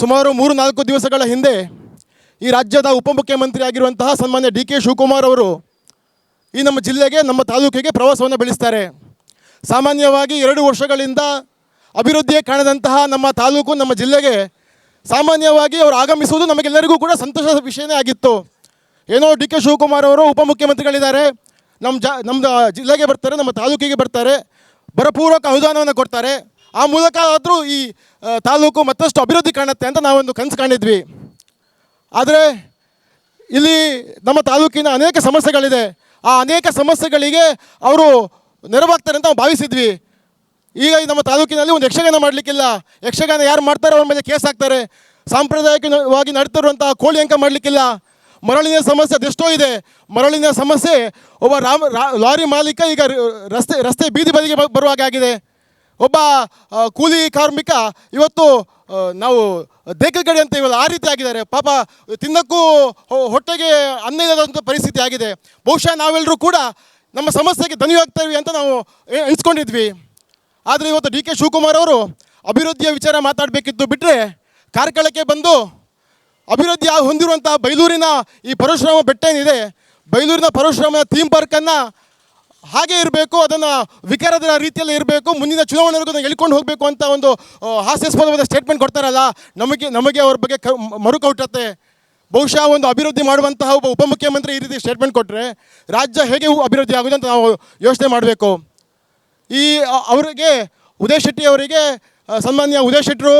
ಸುಮಾರು ಮೂರು ನಾಲ್ಕು ದಿವಸಗಳ ಹಿಂದೆ ಈ ರಾಜ್ಯದ ಉಪಮುಖ್ಯಮಂತ್ರಿ ಆಗಿರುವಂತಹ ಸನ್ಮಾನ್ಯ ಡಿ ಕೆ ಶಿವಕುಮಾರ್ ಅವರು ಈ ನಮ್ಮ ಜಿಲ್ಲೆಗೆ, ನಮ್ಮ ತಾಲೂಕಿಗೆ ಪ್ರವಾಸವನ್ನು ಬೆಳೆಸ್ತಾರೆ. ಸಾಮಾನ್ಯವಾಗಿ ಎರಡು ವರ್ಷಗಳಿಂದ ಅಭಿವೃದ್ಧಿಯೇ ಕಾಣದಂತಹ ನಮ್ಮ ತಾಲೂಕು, ನಮ್ಮ ಜಿಲ್ಲೆಗೆ ಸಾಮಾನ್ಯವಾಗಿ ಅವರು ಆಗಮಿಸುವುದು ನಮಗೆಲ್ಲರಿಗೂ ಕೂಡ ಸಂತೋಷದ ವಿಷಯನೇ ಆಗಿತ್ತು. ಏನೋ ಡಿ ಕೆ ಶಿವಕುಮಾರ್ ಅವರು ಉಪಮುಖ್ಯಮಂತ್ರಿಗಳಿದ್ದಾರೆ. ನಮ್ಮ ಜಾ, ನಮ್ಮ ಜಿಲ್ಲೆಗೆ ಬರ್ತಾರೆ, ನಮ್ಮ ತಾಲೂಕಿಗೆ ಬರ್ತಾರೆ. ಭರಪೂರ್ವಕ ಅನುದಾನವನ್ನು ಕೊಡ್ತಾರೆ. ಆ ಮೂಲಕ ಆದರೂ ಈ ತಾಲೂಕು ಮತ್ತಷ್ಟು ಅಭಿವೃದ್ಧಿ ಕಾಣುತ್ತೆ ಅಂತ ನಾವೊಂದು ಕನಸು ಕಾಣಿದ್ವಿ ಆದರೆ ಇಲ್ಲಿ ನಮ್ಮ ತಾಲೂಕಿನ ಅನೇಕ ಸಮಸ್ಯೆಗಳಿದೆ. ಆ ಅನೇಕ ಸಮಸ್ಯೆಗಳಿಗೆ ಅವರು ನೆರವಾಗ್ತಾರೆ ಅಂತ ನಾವು ಭಾವಿಸಿದ್ವಿ. ಈಗ ನಮ್ಮ ತಾಲೂಕಿನಲ್ಲಿ ಒಂದು ಯಕ್ಷಗಾನ ಮಾಡಲಿಕ್ಕಿಲ್ಲ. ಯಕ್ಷಗಾನ ಯಾರು ಮಾಡ್ತಾರೆ ಅವ್ರ ಮೇಲೆ ಕೇಸ್ ಹಾಕ್ತಾರೆ. ಸಾಂಪ್ರದಾಯಿಕವಾಗಿ ನಡ್ತಿರುವಂತಹ ಕೋಳಿ ಅಂಕ ಮಾಡಲಿಕ್ಕಿಲ್ಲ. ಮರಳಿನ ಸಮಸ್ಯೆ ಅದೆಷ್ಟೋ ಇದೆ. ಮರಳಿನ ಸಮಸ್ಯೆ ಒಬ್ಬ ರಾಮ್, ರಾ, ಲಾರಿ ಮಾಲೀಕ ಈಗ ರಸ್ತೆ ರಸ್ತೆ ಬೀದಿ ಬದಿಗೆ ಬರುವ ಬರುವಾಗ ಆಗಿದೆ. ಒಬ್ಬ ಕೂಲಿ ಕಾರ್ಮಿಕ ಇವತ್ತು ನಾವು ದೇಕಗಡಿ ಅಂತ ಇವಲ್ಲ ಆ ರೀತಿ ಆಗಿದ್ದಾರೆ. ಪಾಪ ತಿನ್ನಕ್ಕೂ ಹೊಟ್ಟೆಗೆ ಅನ್ನ ಇಲ್ಲದಂಥ ಪರಿಸ್ಥಿತಿ ಆಗಿದೆ. ಬಹುಶಃ ನಾವೆಲ್ಲರೂ ಕೂಡ ನಮ್ಮ ಸಮಸ್ಯೆಗೆ ದನಿಯಾಗ್ತೇವೆ ಅಂತ ನಾವು ಎಣಿಸ್ಕೊಂಡಿದ್ವಿ. ಆದರೆ ಇವತ್ತು ಡಿ ಕೆ ಶಿವಕುಮಾರ್ ಅವರು ಅಭಿವೃದ್ಧಿಯ ವಿಚಾರ ಮಾತಾಡಬೇಕಿತ್ತು ಬಿಟ್ಟರೆ ಕಾರ್ಕಳಕ್ಕೆ ಬಂದು ಅಭಿವೃದ್ಧಿ ಹೊಂದಿರುವಂಥ ಬೈಲೂರಿನ ಈ ಪರಶುರಾಮ ಬೆಟ್ಟ ಏನಿದೆ ಬೈಲೂರಿನ ಪರಶುರಾಮನ ಥೀಮ್ ಪಾರ್ಕನ್ನು ಹಾಗೆ ಇರಬೇಕು, ಅದನ್ನು ವಿಕಾರದ ರೀತಿಯಲ್ಲಿ ಇರಬೇಕು, ಮುಂದಿನ ಚುನಾವಣೆವರೆಗೂ ಅದನ್ನು ಎಳ್ಕೊಂಡು ಹೋಗಬೇಕು ಅಂತ ಒಂದು ಹಾಸ್ಯಾಸ್ಪದವಾದ ಸ್ಟೇಟ್ಮೆಂಟ್ ಕೊಡ್ತಾರಲ್ಲ, ನಮಗೆ ನಮಗೆ ಅವ್ರ ಬಗ್ಗೆ ಕ ಮರುಕೌಟತ್ತೆ ಬಹುಶಃ ಒಂದು ಅಭಿವೃದ್ಧಿ ಮಾಡುವಂತಹ ಒಬ್ಬ ಉಪಮುಖ್ಯಮಂತ್ರಿ ಈ ರೀತಿ ಸ್ಟೇಟ್ಮೆಂಟ್ ಕೊಟ್ಟರೆ ರಾಜ್ಯ ಹೇಗೆ ಅಭಿವೃದ್ಧಿ ಆಗುತ್ತೆ ಅಂತ ನಾವು ಯೋಚನೆ ಮಾಡಬೇಕು. ಈ ಅವರಿಗೆ, ಉದಯ್ ಶೆಟ್ಟಿ ಅವರಿಗೆ ಸನ್ಮಾನ್ಯ ಉದಯ್ ಶೆಟ್ಟರು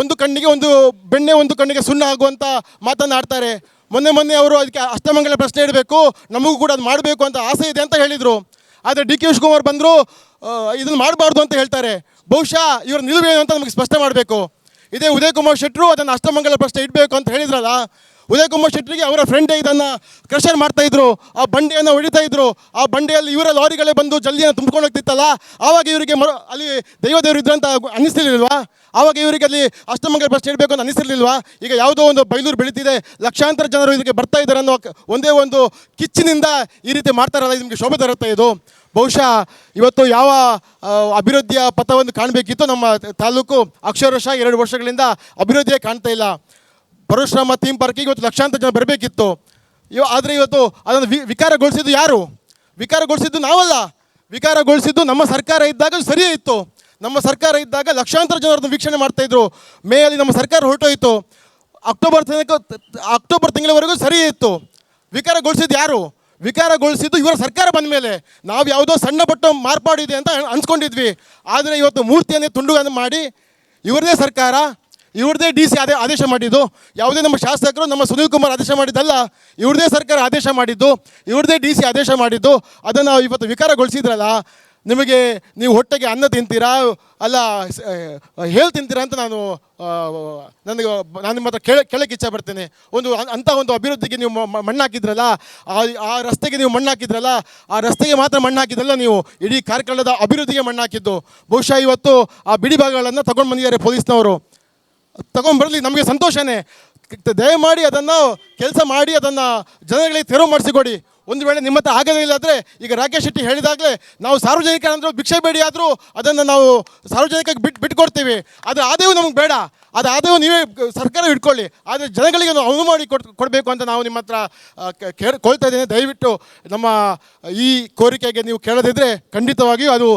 ಒಂದು ಕಣ್ಣಿಗೆ ಒಂದು ಬೆಣ್ಣೆ, ಒಂದು ಕಣ್ಣಿಗೆ ಸುಣ್ಣ ಆಗುವಂಥ ಮಾತನ್ನು ಆಡ್ತಾರೆ ಮೊನ್ನೆ ಮೊನ್ನೆ ಅವರು ಅದಕ್ಕೆ ಅಷ್ಟಮಂಗಲ ಪ್ರಶ್ನೆ ಇಡಬೇಕು, ನಮಗೂ ಕೂಡ ಅದು ಮಾಡಬೇಕು ಅಂತ ಆಸೆ ಇದೆ ಅಂತ ಹೇಳಿದರು. ಆದರೆ ಡಿ ಕೆ ಶಿವಕುಮಾರ್ ಬಂದರು ಇದನ್ನು ಮಾಡಬಾರ್ದು ಅಂತ ಹೇಳ್ತಾರೆ. ಬಹುಶಃ ಇವರು ನಿಲುವೇನು ಅಂತ ನಮಗೆ ಸ್ಪಷ್ಟ ಮಾಡಬೇಕು. ಇದೇ ಉದಯ್ ಕುಮಾರ್ ಶೆಟ್ಟರು ಅದನ್ನು ಅಷ್ಟಮಂಗಲ ಪ್ರಶ್ನೆ ಇಡಬೇಕು ಅಂತ ಹೇಳಿದ್ರಲ್ಲ ಉದಯ್ ಕುಮಾರ್ ಶೆಟ್ಟರಿಗೆ ಅವರ ಫ್ರೆಂಡೇ ಇದನ್ನು ಕ್ರಷರ್ ಮಾಡ್ತಾ ಇದ್ರು? ಆ ಬಂಡೆಯನ್ನು ಹೊಡಿತಾ ಇದ್ರು? ಆ ಬಂಡೆಯಲ್ಲಿ ಇವರ ಲಾರಿಗಳೇ ಬಂದು ಜಲ್ದಿಯನ್ನು ತುಂಬ್ಕೊಂಡು ಹೋಗ್ತಿತ್ತಲ್ಲ? ಆವಾಗ ಇವರಿಗೆ ಮರ ಅಲ್ಲಿ ದೈವದೇವರು ಇದ್ರು ಅಂತ ಅನ್ನಿಸ್ತಿರ್ಲಿಲ್ವಾ? ಆವಾಗ ಇವರಿಗೆ ಅಲ್ಲಿ ಅಷ್ಟಮಂಗಲ ಬಸ್ ಇಡಬೇಕು ಅಂತ ಅನ್ನಿಸ್ತಿರ್ಲಿಲ್ವಾ? ಈಗ ಯಾವುದೋ ಒಂದು ಬೈಲೂರು ಬೆಳೀತಿದೆ, ಲಕ್ಷಾಂತರ ಜನರು ಇದಕ್ಕೆ ಬರ್ತಾ ಇದ್ದಾರೆ ಅನ್ನೋ ಒಂದೇ ಒಂದು ಕಿಚ್ಚಿನಿಂದ ಈ ರೀತಿ ಮಾಡ್ತಾರಲ್ಲ ನಿಮಗೆ ಶೋಭೆ ತರುತ್ತೆ ಇದು? ಬಹುಶಃ ಇವತ್ತು ಯಾವ ಅಭಿವೃದ್ಧಿಯ ಪಥವನ್ನು ಕಾಣಬೇಕಿತ್ತು ನಮ್ಮ ತಾಲೂಕು ಅಕ್ಷರಶಃ ಎರಡು ವರ್ಷಗಳಿಂದ ಅಭಿವೃದ್ಧಿಯೇ ಕಾಣ್ತಾ ಇಲ್ಲ. ಪರಶುರಾಮ ಥೀಮ್ ಪಾರ್ಕಿಗೆ ಇವತ್ತು ಲಕ್ಷಾಂತರ ಜನ ಬರಬೇಕಿತ್ತು. ಇವ ಆದರೆ ಇವತ್ತು ಅದನ್ನು ವಿ ವಿಕಾರಗೊಳಿಸಿದ್ದು ಯಾರು? ವಿಕಾರಗೊಳಿಸಿದ್ದು ನಾವಲ್ಲ. ವಿಕಾರಗೊಳಿಸಿದ್ದು ನಮ್ಮ ಸರ್ಕಾರ ಇದ್ದಾಗ ಸರಿಯೇ ಇತ್ತು. ನಮ್ಮ ಸರ್ಕಾರ ಇದ್ದಾಗ ಲಕ್ಷಾಂತರ ಜನರನ್ನು ವೀಕ್ಷಣೆ ಮಾಡ್ತಾಯಿದ್ರು ಮೇ ಅಲ್ಲಿ ನಮ್ಮ ಸರ್ಕಾರ ಹೊರಟೋಯಿತು. ಅಕ್ಟೋಬರ್ ತನಕ ಅಕ್ಟೋಬರ್ ತಿಂಗಳವರೆಗೂ ಸರಿ ಇತ್ತು. ವಿಕಾರಗೊಳಿಸಿದ್ದು ಯಾರು? ವಿಕಾರಗೊಳಿಸಿದ್ದು ಇವರ ಸರ್ಕಾರ ಬಂದ ಮೇಲೆ. ನಾವು ಯಾವುದೋ ಸಣ್ಣ ಪಟ್ಟ ಮಾರ್ಪಾಡಿದೆ ಅಂತ ಅನ್ಸ್ಕೊಂಡಿದ್ವಿ. ಆದರೆ ಇವತ್ತು ಮೂರ್ತಿಯನ್ನೇ ತುಂಡುಗಳನ್ನು ಮಾಡಿ ಇವರದೇ ಸರ್ಕಾರ. ಇವ್ರದೇ ಡಿ ಸಿ ಅದೇ ಆದೇಶ ಮಾಡಿದ್ದು. ಯಾವುದೇ ನಮ್ಮ ಶಾಸಕರು, ನಮ್ಮ ಸುನೀಲ್ ಕುಮಾರ್ ಆದೇಶ ಮಾಡಿದ್ದಲ್ಲ, ಇವ್ರದೇ ಸರ್ಕಾರ ಆದೇಶ ಮಾಡಿದ್ದು, ಇವ್ರದೇ ಡಿ ಸಿ ಆದೇಶ ಮಾಡಿದ್ದು, ಅದನ್ನು ಇವತ್ತು ವಿಕಾರಗೊಳಿಸಿದ್ರಲ್ಲ, ನಿಮಗೆ ನೀವು ಹೊಟ್ಟೆಗೆ ಅನ್ನ ತಿಂತೀರಾ, ಅಲ್ಲ ಹೇಳಿ ತಿಂತೀರಾ ಅಂತ ನಾನು ನನಗೆ ನಾನು ನಿಮ್ಮ ಹತ್ರ ಕೇಳ, ಕೇಳಕ್ಕೆ ಇಚ್ಛೆ ಬರ್ತೇನೆ ಒಂದು ಅಂಥ ಒಂದು ಅಭಿವೃದ್ಧಿಗೆ ನೀವು ಮಣ್ಣು ಹಾಕಿದ್ರಲ್ಲ ಆ ಆ ರಸ್ತೆಗೆ ನೀವು ಮಣ್ಣು ಹಾಕಿದ್ರಲ್ಲ ಆ ರಸ್ತೆಗೆ ಮಾತ್ರ ಮಣ್ಣು ಹಾಕಿದ್ರಲ್ಲ ನೀವು, ಇಡೀ ಕಾರ್ಕಳದ ಅಭಿವೃದ್ಧಿಗೆ ಮಣ್ಣು ಹಾಕಿದ್ದು ಬಹುಶಃ ಇವತ್ತು ಆ ಬಿಡಿ ಭಾಗಗಳನ್ನು ತಗೊಂಡು ಬಂದಿದ್ದಾರೆ ಪೊಲೀಸ್ನವರು. ತಗೊಂಡ್ಬರಲಿ, ನಮಗೆ ಸಂತೋಷನೇ. ದಯಮಾಡಿ ಅದನ್ನು, ಕೆಲಸ ಮಾಡಿ ಅದನ್ನು ಜನಗಳಿಗೆ ತೆರವು ಮಾಡಿಸಿಕೊಡಿ. ಒಂದು ವೇಳೆ ನಿಮ್ಮ ಹತ್ರ ಆಗದೇ ಇಲ್ಲ ಆದರೆ ಈಗ ರಾಕೇಶ್ ಶೆಟ್ಟಿ ಹೇಳಿದಾಗಲೇ, ನಾವು ಸಾರ್ವಜನಿಕರಂದರೂ, ಭಿಕ್ಷೆ ಬೇಡಿ ಆದರೂ ಅದನ್ನು ನಾವು ಸಾರ್ವಜನಿಕರಿಗೆ ಬಿಟ್ಟು ಬಿಟ್ಕೊಡ್ತೀವಿ. ಆದರೆ ಆದಾಯವು ನಮಗೆ ಬೇಡ. ಅದು ಆದಾಯವು ನೀವೇ ಸರ್ಕಾರ ಇಟ್ಕೊಳ್ಳಿ ಆದರೆ ಜನಗಳಿಗೆ ಅನುವು ಮಾಡಿ ಕೊಡ್ ಕೊಡಬೇಕು ಅಂತ ನಾವು ನಿಮ್ಮ ಹತ್ರ ಆ, ಕೊಳ್ತಾ ಇದ್ದೇನೆ. ದಯವಿಟ್ಟು ನಮ್ಮ ಈ ಕೋರಿಕೆಗೆ ನೀವು ಕೇಳದಿದ್ದರೆ ಖಂಡಿತವಾಗಿಯೂ ಅದು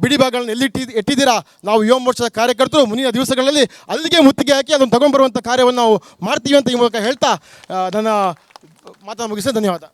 ಬಿಡಿ ಭಾಗಗಳನ್ನು ಎಲ್ಲಿಟ್ಟಿ ಇಟ್ಟಿದ್ದೀರಾ ನಾವು ಯುವ ಮೋರ್ಚಾದ ಕಾರ್ಯಕರ್ತರು ಮುಂದಿನ ದಿವಸಗಳಲ್ಲಿ ಅಲ್ಲಿಗೆ ಮುತ್ತಿಗೆ ಹಾಕಿ ಅದನ್ನು ತಗೊಂಡ್ಬರುವಂಥ ಕಾರ್ಯವನ್ನು ನಾವು ಮಾಡ್ತೀವಿ ಅಂತ ಈ ಮೂಲಕ ಹೇಳ್ತಾ ನನ್ನ ಮಾತನ್ನು ಮುಗಿಸಿ ಧನ್ಯವಾದ.